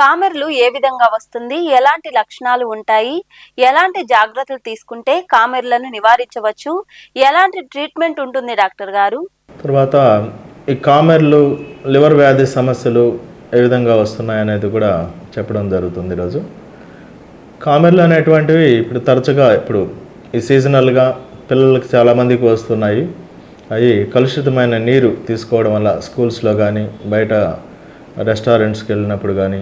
కామెర్లు ఏ విధంగా వస్తుంది? ఎలాంటి లక్షణాలు ఉంటాయి? ఎలాంటి జాగ్రత్తలు తీసుకుంటే కామెర్లను నివారించవచ్చు? ఎలాంటి ట్రీట్మెంట్ ఉంటుంది డాక్టర్ గారు? తర్వాత ఈ కామెర్లు లివర్ వ్యాధి సమస్యలు ఏ విధంగా వస్తున్నాయి అనేది కూడా చెప్పడం జరుగుతుంది ఈరోజు. కామెర్లు అనేటువంటివి ఇప్పుడు తరచుగా ఇప్పుడు ఈ సీజనల్గా పిల్లలకు చాలామందికి వస్తున్నాయి. అవి కలుషితమైన నీరు తీసుకోవడం వల్ల స్కూల్స్లో కానీ బయట రెస్టారెంట్స్కి వెళ్ళినప్పుడు కానీ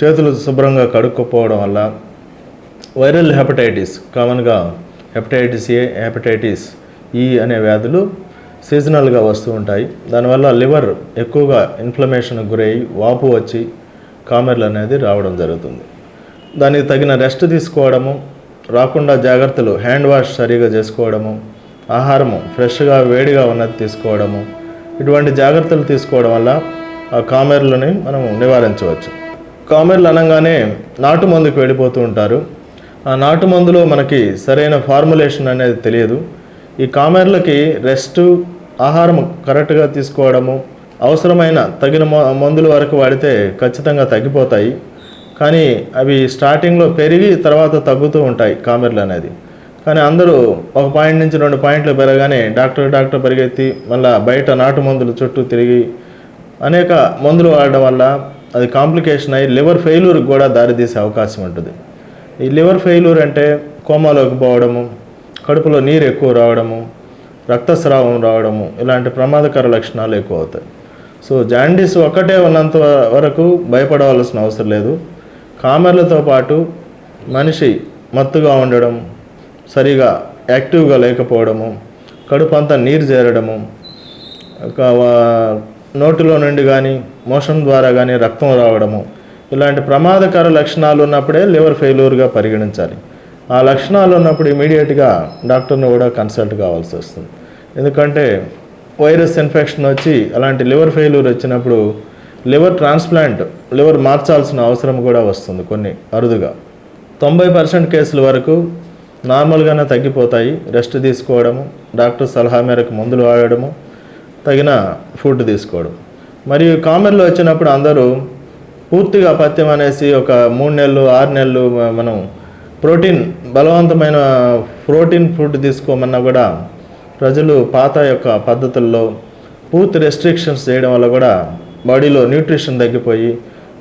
చేతులు శుభ్రంగా కడుక్కోపోవడం వల్ల వైరల్ హెపటైటిస్ కామన్గా హెపటైటిస్ ఏ హెపటైటిస్ ఈ అనే వ్యాధులు సీజనల్గా వస్తూ ఉంటాయి. దానివల్ల లివర్ ఎక్కువగా ఇన్ఫ్లమేషన్కి గురయ్యి వాపు వచ్చి కామెర్లు అనేది రావడం జరుగుతుంది. దానికి తగిన రెస్ట్ తీసుకోవడము రాకుండా జాగ్రత్తలు హ్యాండ్ వాష్ సరిగా చేసుకోవడము ఆహారము ఫ్రెష్గా వేడిగా ఉన్నది తీసుకోవడము ఇటువంటి జాగ్రత్తలు తీసుకోవడం వల్ల ఆ కామెర్లని మనం నివారించవచ్చు. కామెర్లు అనగానే నాటు మందుకు వెళ్ళిపోతూ ఉంటారు. ఆ నాటు మందులో మనకి సరైన ఫార్ములేషన్ అనేది తెలియదు. ఈ కామెర్లకి రెస్ట్ ఆహారం కరెక్ట్గా తీసుకోవడము అవసరమైన తగిన మందుల వరకు వాడితే ఖచ్చితంగా తగ్గిపోతాయి. కానీ అవి స్టార్టింగ్లో పెరిగి తర్వాత తగ్గుతూ ఉంటాయి కామెర్లు అనేది. కానీ అందరూ ఒక పాయింట్ నుంచి రెండు పాయింట్లు పెరగానే డాక్టర్ డాక్టర్ పరిగెత్తి మళ్ళీ బయట నాటు మందులు చుట్టూ తిరిగి అనేక మందులు వాడడం వల్ల అది కాంప్లికేషన్ అయ్యి లివర్ ఫెయిల్యూర్కి కూడా దారితీసే అవకాశం ఉంటుంది. ఈ లివర్ ఫెయిల్యూర్ అంటే కోమాలోకి పోవడము కడుపులో నీరు ఎక్కువ రావడము రక్తస్రావం రావడము ఇలాంటి ప్రమాదకర లక్షణాలు ఎక్కువ అవుతాయి. సో జాండీస్ ఒక్కటే ఉన్నంత వరకు భయపడవలసిన అవసరం లేదు. కామెర్లతో పాటు మనిషి మత్తుగా ఉండడం సరిగా యాక్టివ్గా లేకపోవడము కడుపు అంతా నీరు చేరడము ఒక వా- నోటిలో నుండి కానీ మోషన్ ద్వారా కానీ రక్తం రావడము. ఇలాంటి ప్రమాదకర లక్షణాలు ఉన్నప్పుడే లివర్ ఫెయిల్యూర్గా పరిగణించాలి. ఆ లక్షణాలు ఉన్నప్పుడు ఇమీడియట్గా డాక్టర్ని కూడా కన్సల్ట్ కావాల్సి వస్తుంది. ఎందుకంటే వైరస్ ఇన్ఫెక్షన్ వచ్చి అలాంటి లివర్ ఫెయిల్యూర్ వచ్చినప్పుడు లివర్ ట్రాన్స్ప్లాంట్ లివర్ మార్చాల్సిన అవసరం కూడా వస్తుంది కొన్ని అరుదుగా. తొంభై పర్సెంట్ కేసుల వరకు నార్మల్గానే తగ్గిపోతాయి. రెస్ట్ తీసుకోవడము డాక్టర్ సలహా మేరకు మందులు వాడడము తగిన ఫుడ్ తీసుకోవడం మరియు కామెర్లు వచ్చినప్పుడు అందరూ పూర్తిగా పత్యం అనేసి ఒక మూడు నెలలు ఆరు నెలలు మనం ప్రోటీన్ బలవంతమైన ప్రోటీన్ ఫుడ్ తీసుకోమన్నా కూడా ప్రజలు పాత యొక్క పద్ధతుల్లో పూర్తి రెస్ట్రిక్షన్స్ చేయడం వల్ల కూడా బాడీలో న్యూట్రిషన్ తగ్గిపోయి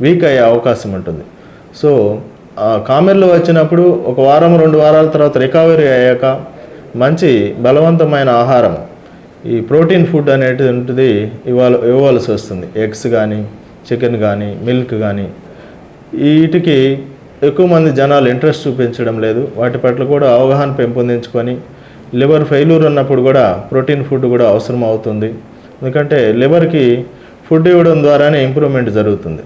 వీక్ అయ్యే అవకాశం ఉంటుంది. సో ఆ కామెర్లు వచ్చినప్పుడు ఒక వారం రెండు వారాల తర్వాత రికవరీ అయ్యాక మంచి బలవంతమైన ఆహారం ఈ ప్రోటీన్ ఫుడ్ అనేటువంటిది ఇవ్వాలి ఇవ్వాల్సి వస్తుంది. ఎగ్స్ కానీ చికెన్ కానీ మిల్క్ కానీ వీటికి ఎక్కువ మంది జనాలు ఇంట్రెస్ట్ చూపించడం లేదు. వాటి పట్ల కూడా అవగాహన పెంపొందించుకొని లివర్ ఫెయిల్యూర్ ఉన్నప్పుడు కూడా ప్రోటీన్ ఫుడ్ కూడా అవసరం అవుతుంది. ఎందుకంటే లివర్కి ఫుడ్ ఇవ్వడం ద్వారానే ఇంప్రూవ్మెంట్ జరుగుతుంది.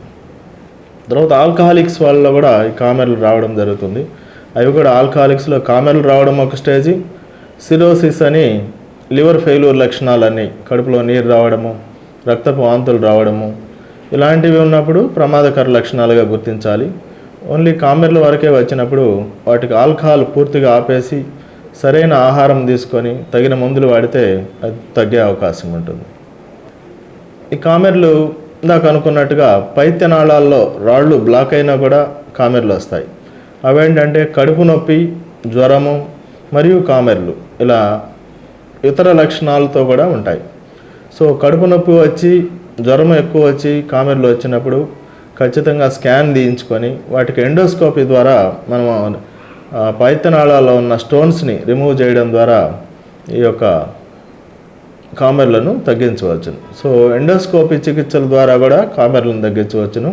తర్వాత ఆల్కహాలిక్స్ వల్ల కూడా ఈ కామెర్లు రావడం జరుగుతుంది. అవి కూడా ఆల్కహాలిక్స్లో కామెర్లు రావడం ఒక స్టేజీ. సిరోసిస్ అని లివర్ ఫెయిల్యూర్ లక్షణాలన్నీ కడుపులో నీరు రావడము రక్తపు వాంతులు రావడము ఇలాంటివి ఉన్నప్పుడు ప్రమాదకర లక్షణాలుగా గుర్తించాలి. ఓన్లీ కామెర్ల వరకే వచ్చినప్పుడు వాటికి ఆల్కహాల్ పూర్తిగా ఆపేసి సరైన ఆహారం తీసుకొని తగిన మందులు వాడితే అది తగ్గే అవకాశం ఉంటుంది. ఈ కామెర్లు ఇందాక అనుకున్నట్టుగా పైత్యనాళాల్లో రాళ్ళు బ్లాక్ అయినా కూడా కామెర్లు వస్తాయి. అవేంటంటే కడుపు నొప్పి జ్వరము మరియు కామెర్లు ఇలా ఇతర లక్షణాలతో కూడా ఉంటాయి. సో కడుపు నొప్పి వచ్చి జ్వరం ఎక్కువ వచ్చి కామెర్లు వచ్చినప్పుడు ఖచ్చితంగా స్కాన్ తీయించుకొని వాటికి ఎండోస్కోపీ ద్వారా మనం ఆ ఉన్న స్టోన్స్ని రిమూవ్ చేయడం ద్వారా ఈ యొక్క కామెర్లను తగ్గించవచ్చును. సో ఎండోస్కోపీ చికిత్సల ద్వారా కూడా కామెర్లను తగ్గించవచ్చును.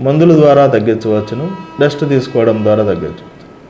మందుల ద్వారా తగ్గించవచ్చును. డస్ట్ తీసుకోవడం ద్వారా తగ్గించవచ్చు